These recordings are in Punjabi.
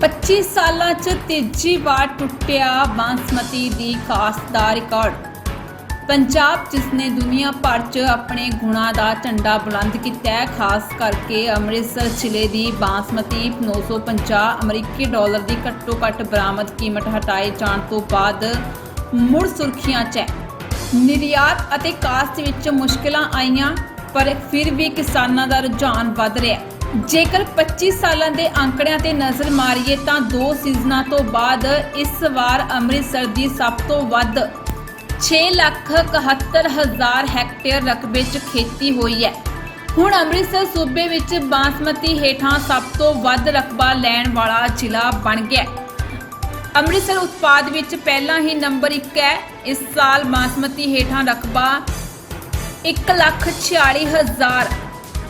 25 ਸਾਲਾਂ 'ਚ ਤੀਜੀ ਵਾਰ ਟੁੱਟਿਆ ਬਾਂਸਮਤੀ ਦੀ ਕਾਸ਼ਤ ਦਾ ਰਿਕਾਰਡ। ਪੰਜਾਬ ਜਿਸ ਨੇ ਦੁਨੀਆ ਭਰ 'ਚ ਆਪਣੇ ਗੁਣਾਂ ਦਾ ਝੰਡਾ ਬੁਲੰਦ ਕੀਤਾ ਹੈ, ਖਾਸ ਕਰਕੇ ਅੰਮ੍ਰਿਤਸਰ ਜ਼ਿਲ੍ਹੇ ਦੀ ਬਾਂਸਮਤੀ 950 ਅਮਰੀਕੀ ਡਾਲਰ ਦੀ ਘੱਟੋ ਘੱਟ ਬਰਾਮਦ ਕੀਮਤ ਹਟਾਏ ਜਾਣ ਤੋਂ ਬਾਅਦ ਮੁੜ ਸੁਰਖੀਆਂ 'ਚ ਹੈ। ਨਿਰਯਾਤ ਅਤੇ ਕਾਸ਼ਤ ਵਿੱਚ ਮੁਸ਼ਕਲਾਂ ਆਈਆਂ, ਪਰ ਫਿਰ ਵੀ ਕਿਸਾਨਾਂ ਦਾ ਰੁਝਾਨ ਵੱਧ ਰਿਹਾ ਹੈ। ਜੇਕਰ 25 ਸਾਲਾਂ ਦੇ ਅੰਕੜਿਆਂ ਤੇ ਨਜ਼ਰ ਮਾਰੀਏ ਤਾਂ ਦੋ ਸੀਜ਼ਨਾਂ ਤੋਂ ਬਾਅਦ ਇਸ ਵਾਰ ਅੰਮ੍ਰਿਤਸਰ ਦੀ ਸਭ ਤੋਂ ਵੱਧ 6 ਲੱਖ 71 ਹਜ਼ਾਰ ਹੈਕਟੇਅਰ ਰਕਬੇ 'ਚ ਖੇਤੀ ਹੋਈ ਹੈ। ਹੁਣ ਅੰਮ੍ਰਿਤਸਰ ਸੂਬੇ ਵਿੱਚ ਬਾਸਮਤੀ ਹੇਠਾਂ ਸਭ ਤੋਂ ਵੱਧ ਰਕਬਾ ਲੈਣ ਵਾਲਾ ਜ਼ਿਲ੍ਹਾ ਬਣ ਗਿਆ ਅੰਮ੍ਰਿਤਸਰ ਉਤਪਾਦ ਵਿੱਚ ਪਹਿਲਾਂ ਹੀ ਨੰਬਰ 1 ਹੈ। ਇਸ ਸਾਲ ਬਾਸਮਤੀ ਹੇਠਾਂ ਰਕਬਾ 146000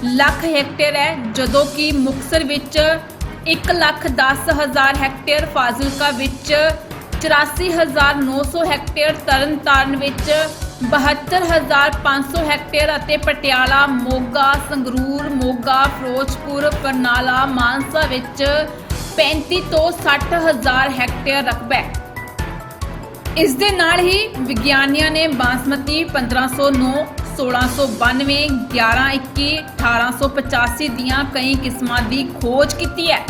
ਲੱਖ ਹੈਕਟੇਅਰ ਹੈ, ਜਦੋਂ ਕਿ ਮੁਕਸਰ ਵਿੱਚ 110000 ਹੈਕਟੇਅਰ, ਫਾਜ਼ਿਲਕਾ ਵਿੱਚ 84900 ਹੈਕਟੇਅਰ, ਤਰਨਤਾਰਨ ਵਿੱਚ 72500 ਹੈਕਟੇਅਰ ਅਤੇ ਪਟਿਆਲਾ, ਮੋਗਾ, ਸੰਗਰੂਰ, ਮੋਗਾ, ਫਿਰੋਜ਼ਪੁਰ, ਬਰਨਾਲਾ, ਮਾਨਸਾ ਵਿੱਚ 35 ਤੋਂ 60000 ਹੈਕਟੇਅਰ ਰਕਬਾ ਹੈ। ਇਸ ਦੇ ਨਾਲ ਹੀ ਵਿਗਿਆਨੀਆਂ ਨੇ ਬਾਸਮਤੀ 1509 1692 1121 1885 ਦੀਆਂ ਕਈ ਕਿਸਮਾਂ ਦੀ ਖੋਜ ਕੀਤੀ ਹੈ।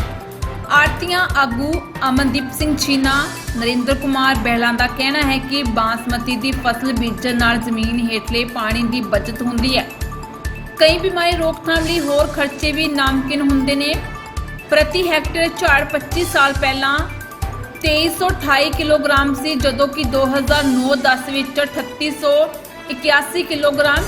ਆਰਤੀਆਂ ਆਗੂ ਅਮਨਦੀਪ ਸਿੰਘ ਛੀਨਾ, ਨਰਿੰਦਰ ਕੁਮਾਰ ਬਹਿਲਾਂ ਦਾ ਕਹਿਣਾ ਹੈ ਕਿ ਬਾਸਮਤੀ ਦੀ ਫਸਲ ਬੀਜਣ ਨਾਲ ਜ਼ਮੀਨ ਹੇਠਲੇ ਪਾਣੀ ਦੀ ਬਚਤ ਹੁੰਦੀ ਹੈ। ਕਈ ਬਿਮਾਰੀ ਰੋਕਥਾਮ ਲਈ ਹੋਰ ਖਰਚੇ ਵੀ ਨਾਮਕਿਨ ਹੁੰਦੇ ਨੇ। ਪ੍ਰਤੀ ਹੈਕਟਰ ਝਾੜ 25 ਸਾਲ ਪਹਿਲਾਂ 2328 ਕਿਲੋਗ੍ਰਾਮ ਸੀ, ਜਦੋਂ ਕਿ 2009-10 ਵਿੱਚ 3881 ਕਿਲੋਗ੍ਰਾਮ।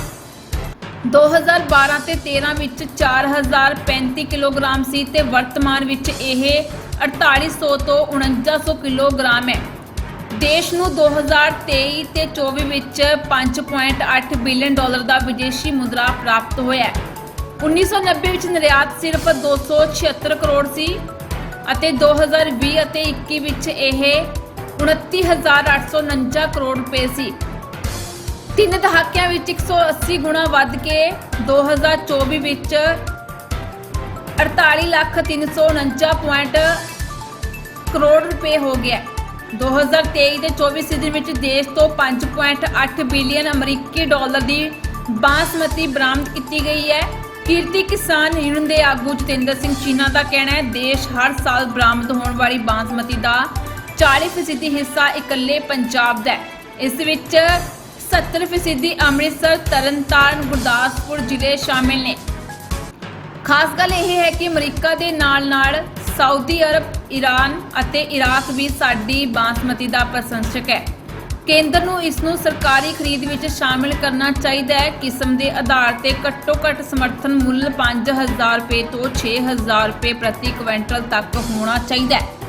2012 ਤੇ 13 ਵਿੱਚ 4035 ਕਿਲੋਗ੍ਰਾਮ ਸੀ ਤੇ ਵਰਤਮਾਨ ਵਿੱਚ ਇਹ 4800 ਤੋਂ 4900 ਕਿਲੋਗ੍ਰਾਮ ਹੈ। ਦੇਸ਼ ਨੂੰ 2023 ਤੇ 24 ਵਿੱਚ 5.8 ਬਿਲੀਅਨ ਡਾਲਰ ਦਾ ਵਿਦੇਸ਼ੀ ਮੁਦਰਾ ਪ੍ਰਾਪਤ ਹੋਇਆ ਹੈ। 1990 ਵਿੱਚ ਨਿਰਯਾਤ ਸਿਰਫ 276 ਕਰੋੜ ਸੀ ਅਤੇ 2020 ਅਤੇ 21 ਵਿੱਚ ਇਹ 29849 ਕਰੋੜ ਰੁਪਏ ਸੀ। ਤਿੰਨ ਦਹਾਕਿਆਂ ਵਿੱਚ 180 ਗੁਣਾ ਵੱਧ ਕੇ 2024 ਵਿੱਚ 48 ਲੱਖ 349 ਪੁਆਇੰਟ ਕਰੋੜ ਰੁਪਏ ਹੋ ਗਿਆ। 2023 ਦੇ 24 ਸੀਜ਼ਨ ਵਿੱਚ ਦੇਸ਼ ਤੋਂ 5.8 ਬਿਲੀਅਨ ਅਮਰੀਕੀ ਡਾਲਰ ਦੀ ਬਾਸਮਤੀ ਬਰਾਮਦ ਕੀਤੀ ਗਈ ਹੈ। ਕੀਰਤੀ ਕਿਸਾਨ ਯੂਨੀਅਨ ਦੇ ਆਗੂ ਜਤਿੰਦਰ ਸਿੰਘ ਚੀਨਾ ਦਾ ਕਹਿਣਾ ਹੈ, ਦੇਸ਼ ਹਰ ਸਾਲ ਬਰਾਮਦ ਹੋਣ ਵਾਲੀ ਬਾਸਮਤੀ ਦਾ 40% ਹਿੱਸਾ ਇਕੱਲੇ ਪੰਜਾਬ ਦਾ ਹੈ। ਇਸ ਵਿੱਚ 70% ਅੰਮ੍ਰਿਤਸਰ, ਤਰਨਤਾਰਨ, ਗੁਰਦਾਸਪੁਰ ਜ਼ਿਲ੍ਹੇ ਸ਼ਾਮਿਲ ਨੇ। ਖਾਸ ਗੱਲ ਇਹ ਹੈ ਕਿ ਅਮਰੀਕਾ ਦੇ ਨਾਲ-ਨਾਲ ਸਾਊਦੀ ਅਰਬ ਈਰਾਨ ਅਤੇ ਇਰਾਕ ਵੀ ਸਾਡੀ ਬਾਸਮਤੀ ਦਾ ਪ੍ਰਸ਼ੰਸਕ ਹੈ। ਕੇਂਦਰ ਨੂੰ ਇਸ ਨੂੰ ਸਰਕਾਰੀ ਖਰੀਦ ਵਿੱਚ ਸ਼ਾਮਿਲ ਕਰਨਾ ਚਾਹੀਦਾ ਹੈ। ਕਿਸਮ ਦੇ ਆਧਾਰ ਤੇ ਘੱਟੋ-ਘੱਟ ਸਮਰਥਨ ਮੁੱਲ 5000 ਰੁਪਏ ਤੋਂ 6000 ਰੁਪਏ ਪ੍ਰਤੀ ਕੁਇੰਟਲ ਤੱਕ ਹੋਣਾ ਚਾਹੀਦਾ ਹੈ।